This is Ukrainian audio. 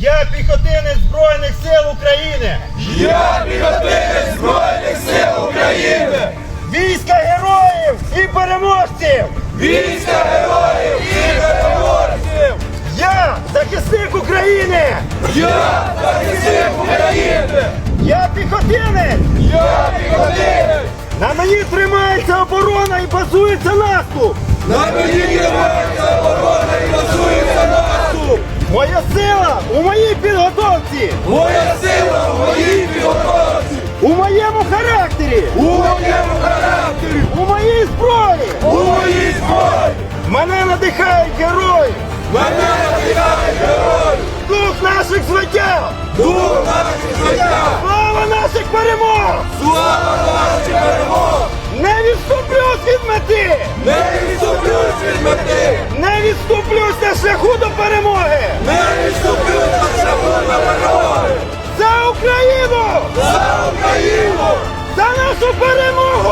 Я піхотинець Збройних сил України. Я піхотинець Збройних сил України! Війська героїв і переможців. Війська героїв і переможців! Я захисник України. Я захисник України! Я піхотинець. Я піхотинець! На мені тримається оборона і базується наступ. На мені моїй підготовці, Моя сила в моїй підготовці! у моєму характері, У моєму характері! у моїй зброї. У моїй зброї! Мене надихають герої. Мене надихає герой! Дух наших звитяг. Дух наших життя! Слава наших перемог! Слава нашій перемог! Не відступлюсь від мети! Не відступлюсь від мети! Не відступлюсь на шляху до перемоги! superemos!